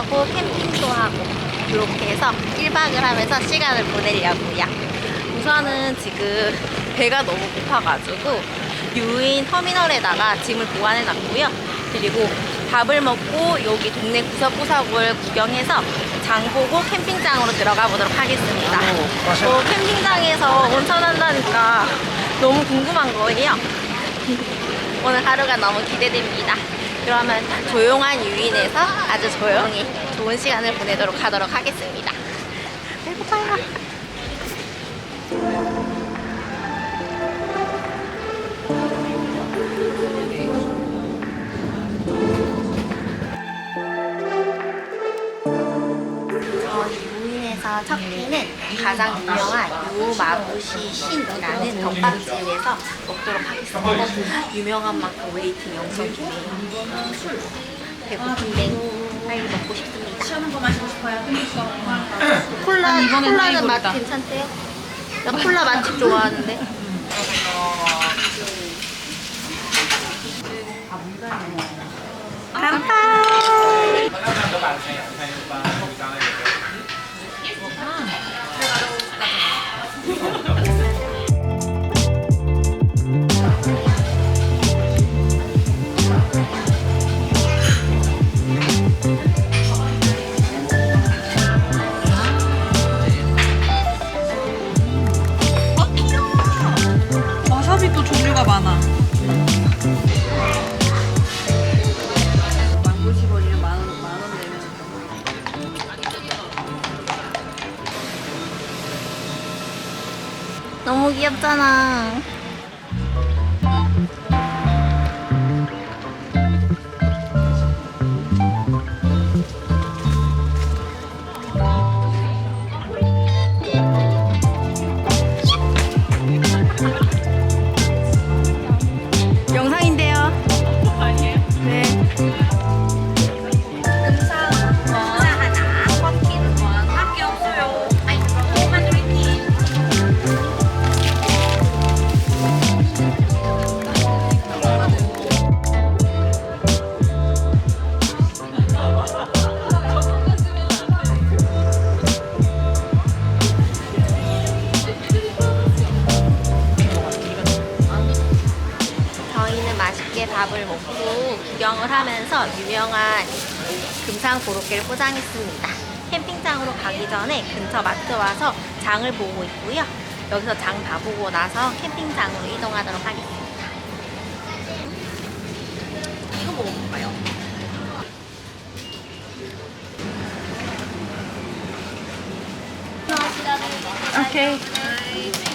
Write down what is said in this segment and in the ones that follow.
하고 캠핑도 하고 이렇게 해서 1박을 하면서 시간을 보내려고요. 우선은 지금 배가 너무 고파가지고 유인 터미널에다가 짐을 보관해 놨고요. 그리고 밥을 먹고 여기 동네 구석구석을 구경해서 장 보고 캠핑장으로 들어가 보도록 하겠습니다. 어, 캠핑장에서 온천한다니까 너무 궁금한 거예요. 오늘 하루가 너무 기대됩니다. 그러면 조용한 유인에서 아주 조용히 좋은 시간을 보내도록 하도록 하겠습니다. 배고파요. 끼는 가장 유명한 유마부시 신이라는 덮밥집에서 먹도록 하겠습니다. 유명한 만큼 웨이팅 엄청 기네요. 배고픈데 빨리 먹고 싶습니다. 시원한 거 마시고 싶어요. 콜라, 콜라는 맛. 괜찮대요? 나 콜라 맛집 좋아하는데. 간판! 하면서 유명한 금상 고로케를 포장했습니다. 캠핑장으로 가기 전에 근처 마트 와서 장을 보고 있고요. 여기서 장다 보고 나서 캠핑장으로 이동하도록 하겠습니다. 이거 먹어볼까요? 오케이. 겨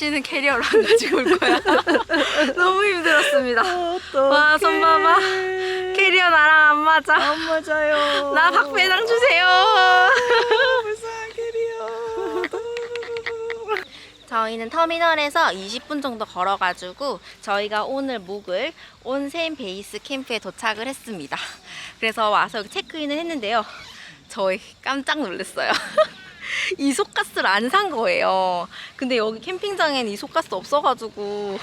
나 다시는 캐리어로 안 가지고 올 거야. 너무 힘들었습니다. 와, 손 봐봐. 캐리어 나랑 안 맞아. 안 맞아요. 나 박배당 주세요. 불쌍한 캐리어. 저희는 터미널에서 20분 정도 걸어가지고 저희가 오늘 묵을 온센 베이스 캠프에 도착을 했습니다. 그래서 와서 체크인을 했는데요. 저희 깜짝 놀랐어요. 이소가스를 안 산 거예요. 근데 여기 캠핑장엔 이소가스 없어가지고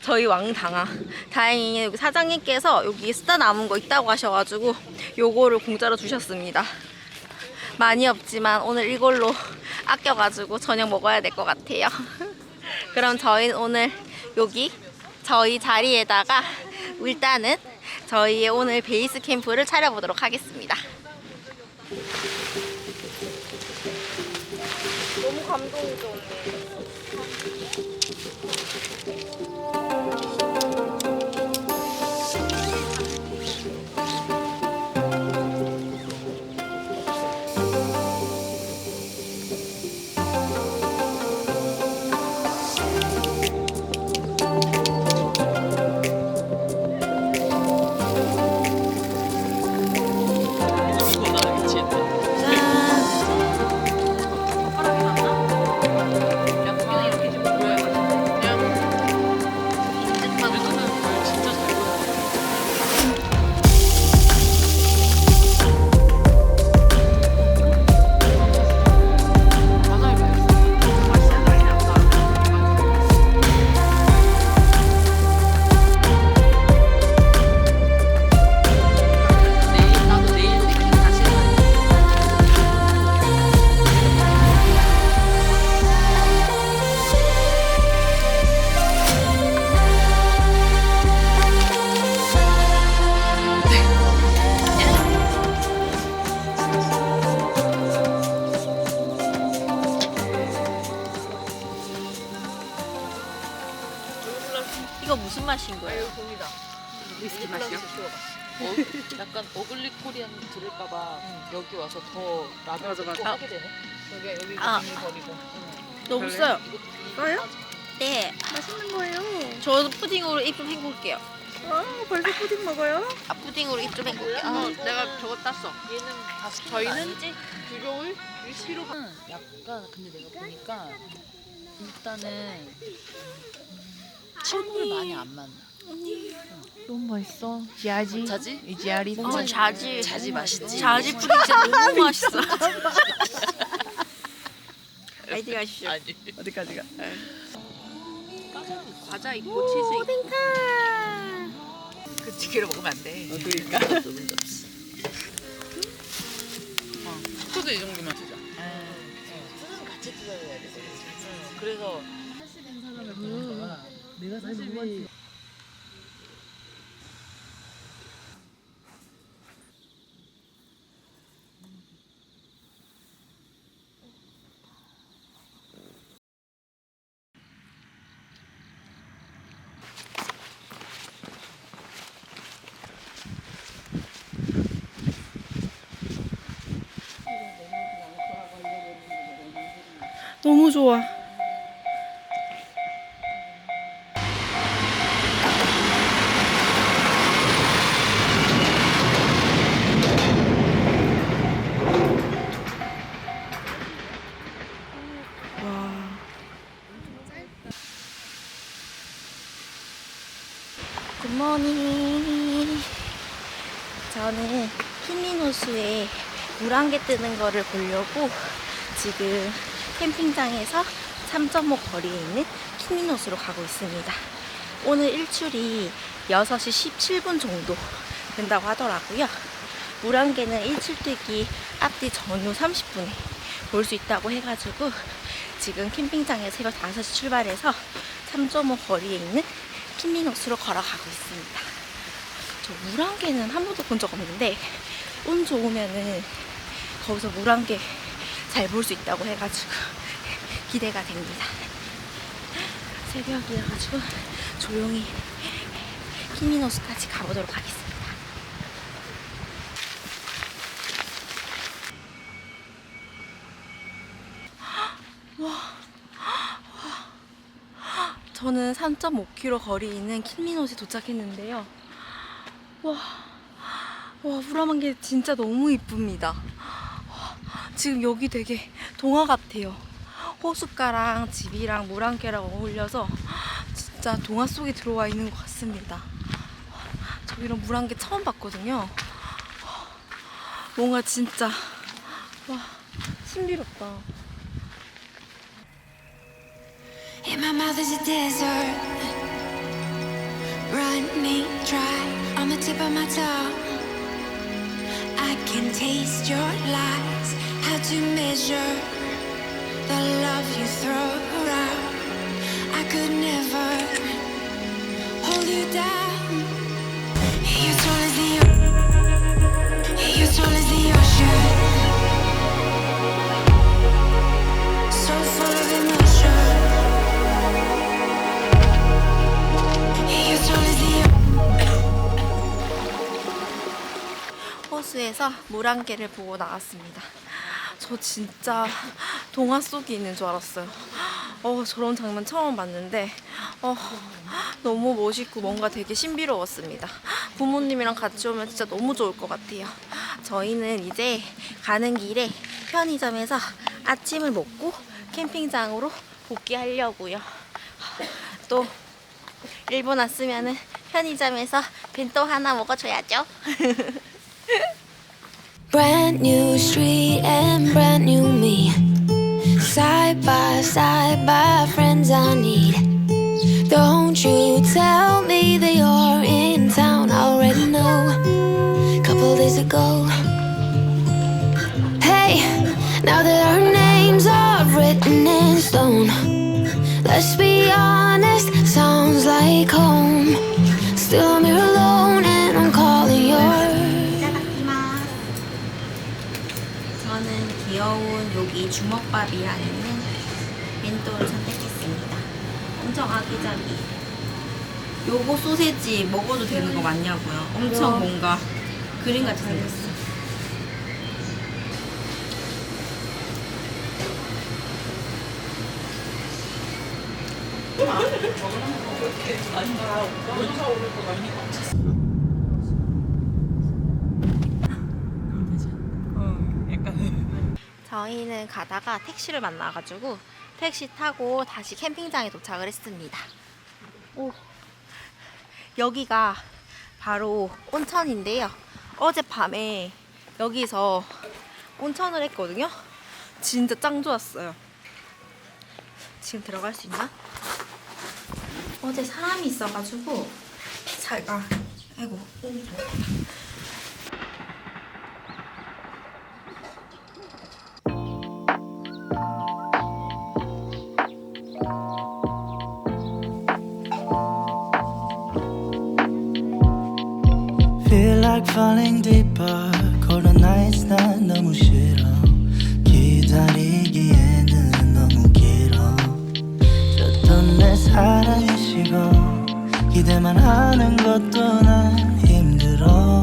저희 왕당아 다행히 여기 사장님께서 여기 쓰다 남은 거 있다고 하셔가지고 요거를 공짜로 주셨습니다. 많이 없지만 오늘 이걸로 아껴가지고 저녁 먹어야 될 것 같아요. 그럼 저희는 오늘 여기 저희 자리에다가 일단은 저희의 오늘 베이스 캠프를 차려보도록 하겠습니다. 써요. 써요? 네. 맛있는 거예요. 저도 푸딩으로 입 좀 헹굴게요. 아, 벌써 푸딩 먹어요? 아, 푸딩으로 입 좀 헹굴게요. 아, 내가 저거 땄어. 얘는 다 시킨 거 저희는 아니지? 위스키로 가. 약간 근데 내가 보니까 일단은 친구를 많이 안 만나. 너무 맛있어. 지아지. 자지? 이 지아리. 어, 자지. 자지 맛있지. 자지 푸딩 진짜 너무 맛있어. 아이디 가시죠. 아니. 어디까지 가? 과자 있고 치즈 있고. 그 지게로 먹으면 안 돼. 어, 그러니까. 좁은 접시. 소도 이 정도면 진짜. 수는 같이 뜯어야 돼. 응, 그래서 내가 사실 너무 좋아. 와. 굿모닝. 저는 흰민호수에 물 한 개 뜨는 거를 보려고 지금 캠핑장에서 3.5 거리에 있는 흰민호수로 가고 있습니다. 오늘 일출이 6시 17분 정도 된다고 하더라고요. 물한 개는 일출 뜨기 앞뒤 전후 30분에 볼 수 있다고 해가지고 지금 캠핑장에 새벽 5시 출발해서 3.5 거리에 있는 킨미노스로 걸어가고 있습니다. 저물한 개는 한 번도 본 적 없는데 운 좋으면은 거기서 물한개 잘 볼 수 있다고 해가지고 기대가 됩니다. 새벽이라가지고 조용히 킨미노스까지 가보도록 하겠습니다. 저는 3.5km 거리 있는 킨미노스에 도착했는데요. 와, 와, 우람한 게 진짜 너무 이쁩니다. 와, 지금 여기 되게 동화 같아요. 호숫가랑 집이랑 물한 개랑 어울려서 진짜 동화 속에 들어와 있는 것 같습니다. 저 이런 물한개 처음 봤거든요. 뭔가 진짜 와 신비롭다. On the tip of my tongue. I can taste your lies, 호수에서 물안개를 보고 나왔습니다. 저 진짜 동화 속에 있는 줄 알았어요. 어, 저런 장면 처음 봤는데, 어, 너무 멋있고 뭔가 되게 신비로웠습니다. 부모님이랑 같이 오면 진짜 너무 좋을 것 같아요. 저희는 이제 가는 길에 편의점에서 아침을 먹고 캠핑장으로 복귀하려고요. 또 일본 왔으면은 편의점에서 벤또 하나 먹어줘야죠. Brand new street and brand new me. Side by side by friends I need. 저는 귀여운 여기 주먹밥이라는 벤또를 선택했습니다. 엄청 아기자기. 요거 소세지 먹어도 되는 거 맞냐고요? 엄청 뭔가 그림같이 생겼어. 저희는 가다가 택시를 만나가지고 택시 타고 다시 캠핑장에 도착을 했습니다. 오, 여기가 바로 온천인데요. 어젯밤에 여기서 온천을 했거든요. 진짜 짱 좋았어요. 지금 들어갈 수 있나? 어제 사람이 있어가지고 잘, 아, 아이고. Feel like falling deeper. Cold nights 난 너무 싫어. 기다리기에는 너무 길어. 줬던 내 사랑이 식어 기대만 하는 것도 난 힘들어.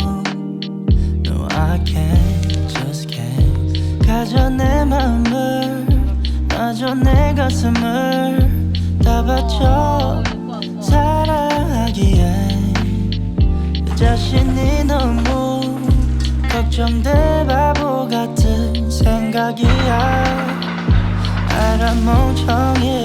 No I can't just can't. 가져 내 맘을 놔줘 내 가슴을 다 바쳐 자신이 너무 걱정돼 바보 같은 생각이야. 알아 멍청해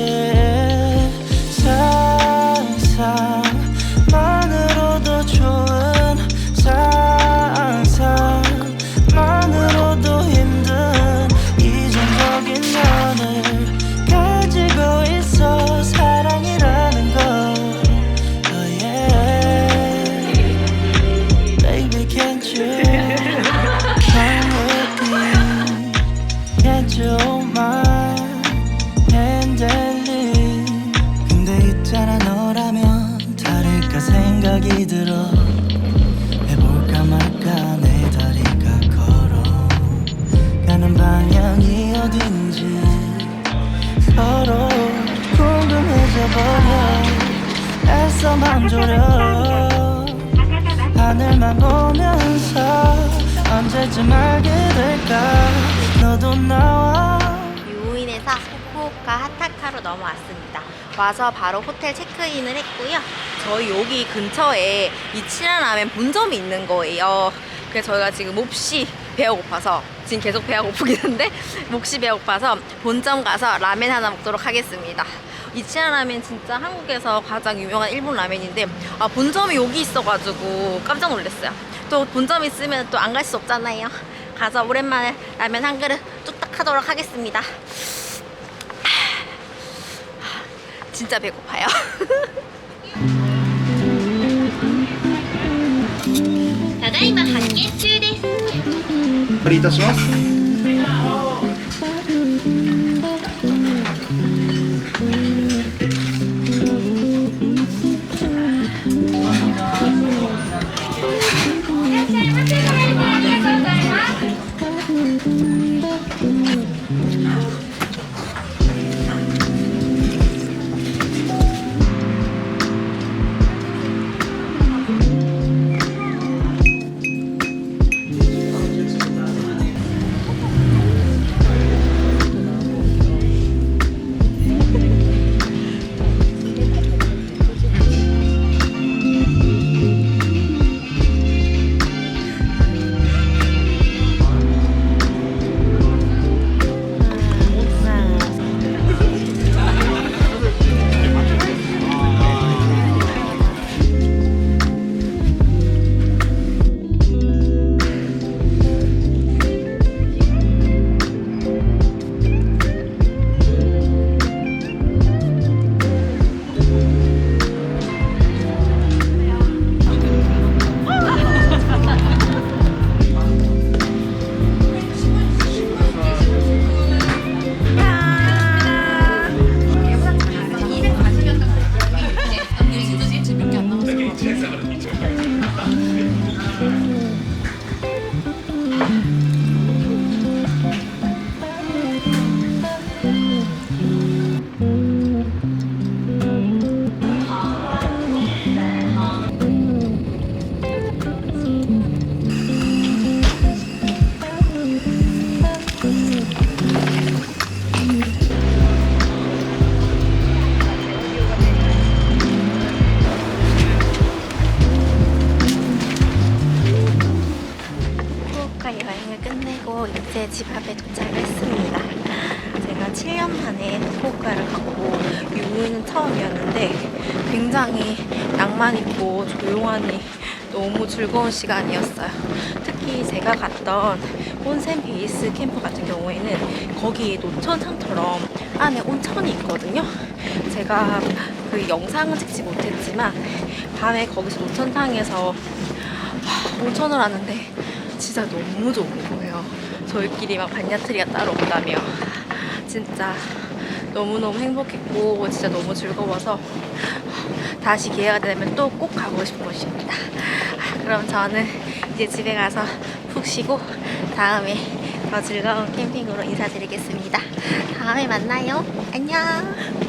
와서 바로 호텔 체크인을 했고요. 저희 여기 근처에 이치란 라멘 본점이 있는 거예요. 그래서 저희가 지금 몹시 배가 고파서 지금 계속 배가 고프긴 한데 몹시 배가 고파서 본점 가서 라멘 하나 먹도록 하겠습니다. 이치란 라멘 진짜 한국에서 가장 유명한 일본 라멘인데 아 본점이 여기 있어가지고 깜짝 놀랐어요. 또 본점 있으면 또 안 갈 수 없잖아요. 가서 오랜만에 라면 한 그릇 뚝딱 하도록 하겠습니다. 진짜 배고파요. 다다이마 한개 中です お借りいた 즐거운 시간이었어요. 특히 제가 갔던 온센 베이스 캠프 같은 경우에는 거기 노천탕처럼 안에 온천이 있거든요. 제가 그 영상은 찍지 못했지만 밤에 거기서 노천탕에서 온천을 하는데 진짜 너무 좋은 거예요. 저희끼리 막 반야트리가 따로 없다며. 진짜 너무너무 행복했고 진짜 너무 즐거워서 다시 기회가 되면 또 꼭 가고 싶은 곳입니다. 아, 그럼 저는 이제 집에 가서 푹 쉬고 다음에 더 즐거운 캠핑으로 인사드리겠습니다. 다음에 만나요. 안녕. 끝.